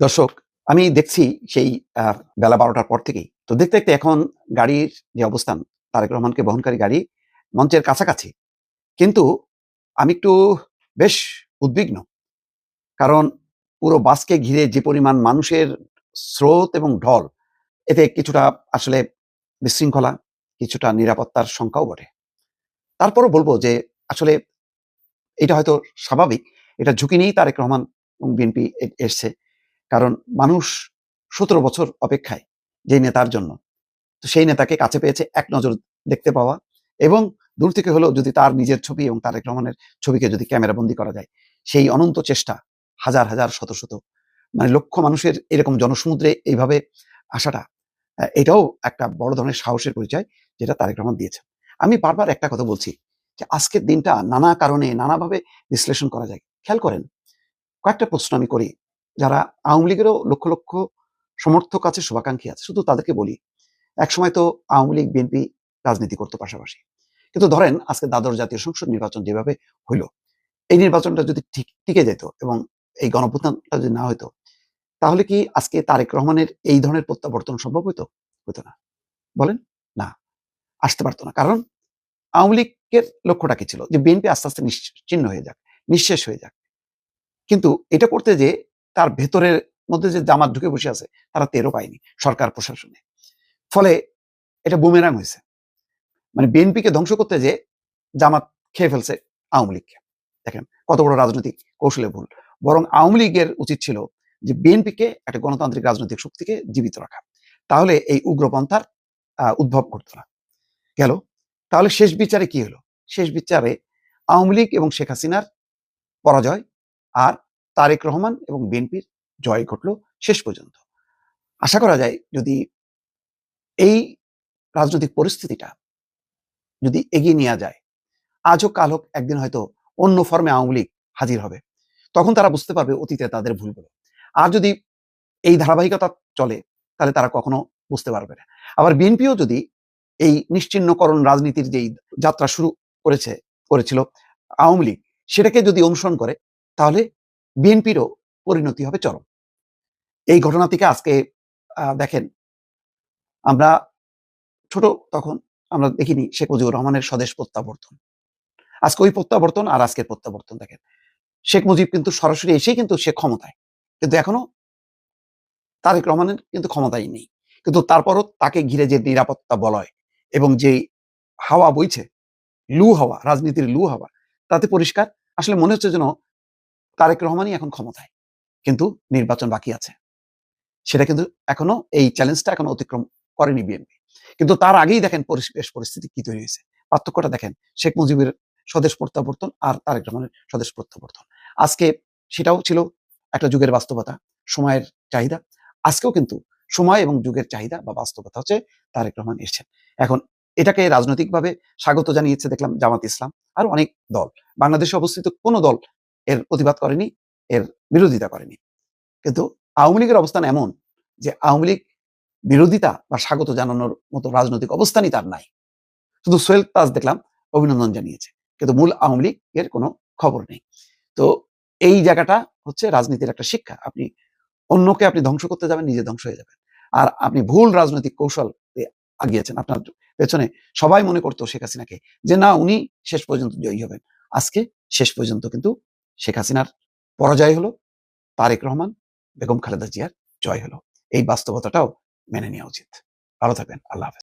দর্শক, আমি দেখছি সেই বেলা বারোটার পর থেকেই। তো দেখতে দেখতে এখন গাড়ির যে অবস্থান, তারেক রহমানকে বহনকারী গাড়ি মঞ্চের কাছাকাছি। কিন্তু আমি একটু বেশ উদ্বিগ্ন। কারণ পুরো বাসকে ঘিরে যে পরিমাণ মানুষের স্রোত এবং ঢল, এতে কিছুটা আসলে বিশৃঙ্খলা, কিছুটা নিরাপত্তার সংখ্যাও বটে। তারপরও বলব যে আসলে এটা হয়তো স্বাভাবিক, এটা ঝুঁকি নিয়েই তারেক রহমান এবং বিএনপি এসছে। কারণ মানুষ সতেরো বছর অপেক্ষায় যেই নেতার জন্য। তো সেই নেতাকে কাছে পেয়েছে এক নজর দেখতে পাওয়া এবং দূর থেকে হলেও যদি তার নিজের ছবি এবং তারেক রহমানের ছবিকে যদি ক্যামেরা বন্দি করা যায়, সেই অনন্ত চেষ্টা হাজার হাজার, শত শত মানে লক্ষ মানুষের এরকম জনসমুদ্রে এইভাবে আসাটা এটাও একটা বড় ধরনের সাহসের পরিচয় যেটা তারেক রহমান দিয়েছে আমি বারবার একটা কথা বলছি যে আজকের দিনটা নানা কারণে নানাভাবে বিশ্লেষণ করা যায়। খেয়াল করেন, কয়েকটা প্রশ্ন আমি করি যারা আওয়ামী লীগেরও লক্ষ লক্ষ সমর্থক আছে, শুভাকাঙ্ক্ষী আছে, শুধু তাদেরকে বলি, একসময় তো আওয়ামী লীগ, বিএনপি রাজনীতি করতো পাশাপাশি। কিন্তু ধরেন, আজকে দ্বাদশ জাতীয় সংসদ নির্বাচন যেভাবে হইল, এই নির্বাচনটা যদি ঠিক, টিকে যেত এবং এই গণপ্রধানটা যদি না হতো তাহলে কি আজকে তারেক রহমানের এই ধরনের প্রত্যাবর্তন সম্ভব হতো হইতো না। বলেন? না। আসতে পারতো না। কারণ আওয়ামী লীগের লক্ষ্যটা কি ছিল? যে বিএনপি আস্তে আস্তে নিশ্চিন্ন হয়ে যাক, নিঃশেষ হয়ে যাক। কিন্তু এটা করতে যে তার ভেতরের মধ্যে যে জামাত ঢুকে বসে আছে, তারা তেরো পায়নি সরকার প্রশাসনে। ফলে এটা বুমেরাং হয়েছে। মানে বিএনপিকে ধ্বংস করতে যে জামাত খেয়ে ফেলছে আওয়ামী লীগকে। দেখেন, কত বড় রাজনৈতিক কৌশলে ভুল। বরং আওয়ামী লীগের উচিত ছিল যে বিএনপিকে একটা গণতান্ত্রিক রাজনৈতিক শক্তিকে জীবিত রাখা। তাহলে এই উগ্রপন্থার উদ্ভব করতো না। গেল। তাহলে শেষ বিচারে কি হলো? শেষ বিচারে আওয়ামী লীগ এবং শেখ হাসিনার পরাজয় আর তারেক রহমান এবং বিএনপির জয় ঘটলো শেষ পর্যন্ত। আশা করা যায় যদি এই রাজনৈতিক পরিস্থিতিটা যদি এগিয়ে নেওয়া যায়, আজ হোক কাল হোক একদিন হয়তো অন্য ফর্মে আওয়ামী লীগ হাজির হবে, তখন তারা বুঝতে পারবে অতীতে তাদের ভুলগুলো। আর যদি এই ধারাবাহিকতা চলে, তাহলে তারা কখনো বুঝতে পারবে না। আবার বিএনপিও যদি এই নিশ্চিহ্নকরণ রাজনীতির যেই যাত্রা শুরু করেছে, করেছিল আওয়ামী লীগ, সেটাকে যদি অনুসরণ করে, তাহলে বিএনপিরও পরিণতি হবে চরম। এই ঘটনা থেকে আজকে দেখেন, আমরা ছোট তখন আমরা দেখিনি শেখ মুজিবুর রহমানের স্বদেশ প্রত্যাবর্তন। আজকে ওই প্রত্যাবর্তন আর আজকের প্রত্যাবর্তন দেখেন। শেখ মুজিব কিন্তু সরাসরি এসেই কিন্তু সে ক্ষমতায়। কিন্তু এখনও তারেক রহমানের কিন্তু ক্ষমতাই নেই। কিন্তু তারপরও তাকে ঘিরে যে নিরাপত্তা বলয় এবং যে হাওয়া বইছে, লু হাওয়া, রাজনীতির লু হাওয়া, তাতে পরিষ্কার। আসলে মনে হচ্ছে যেন তারেক রহমানই এখন ক্ষমতায়। কিন্তু নির্বাচন বাকি আছে। সেটা কিন্তু এখনও এই চ্যালেঞ্জটা এখনও অতিক্রম করেনি বিএনপি। কিন্তু তার আগেই দেখেন পরিবেশ পরিস্থিতি কি তৈরি হয়েছে। পার্থক্যটা দেখেন, শেখ মুজিবের স্বদেশ প্রত্যাবর্তন আর তারেক রহমানের স্বদেশ প্রত্যাবর্তন। আজকে সেটাও ছিল একটা যুগের বাস্তবতা, সময়ের চাহিদা। আজকেও কিন্তু সময় এবং যুগের চাহিদা বা বাস্তবতা হচ্ছে তারেক রহমান এসেছেন। এখন এটাকে রাজনৈতিকভাবে স্বাগত জানিয়েছে দেখলাম জামাত ইসলাম। আর অনেক দল। বাংলাদেশে অবস্থিত কোনো দল এর প্রতিবাদ করেনি, এর বিরোধিতা করেনি। কিন্তু আওয়ামী লীগের অবস্থান এমন যে আওয়ামী লীগ বিরোধিতা বা স্বাগত জানানোর মতো রাজনৈতিক অবস্থানই তার নাই। শুধু সোহেল তাজ দেখলাম অভিনন্দন জানিয়েছে, কিন্তু মূল আওয়ামী লীগ এর কোনো খবর নেই। তো এই জায়গাটা হচ্ছে রাজনীতির একটা শিক্ষা। আপনি অন্যকে আপনি ধ্বংস করতে যাবেন, নিজে ধ্বংস হয়ে যাবেন। আর আপনি ভুল রাজনৈতিক কৌশল আগিয়েছেন, আপনার পেছনে সবাই মনে করতো শেখ হাসিনাকে যে না, উনি শেষ পর্যন্ত জয়ী হবেন। আজকে শেষ পর্যন্ত কিন্তু শেখ হাসিনার পরাজয় হলো, তারেক রহমান, বেগম খালেদা জিয়ার জয় হলো। এই বাস্তবতাটাও মেনে নেওয়া উচিত। ভালো থাকবেন। আল্লাহ হাফেজ।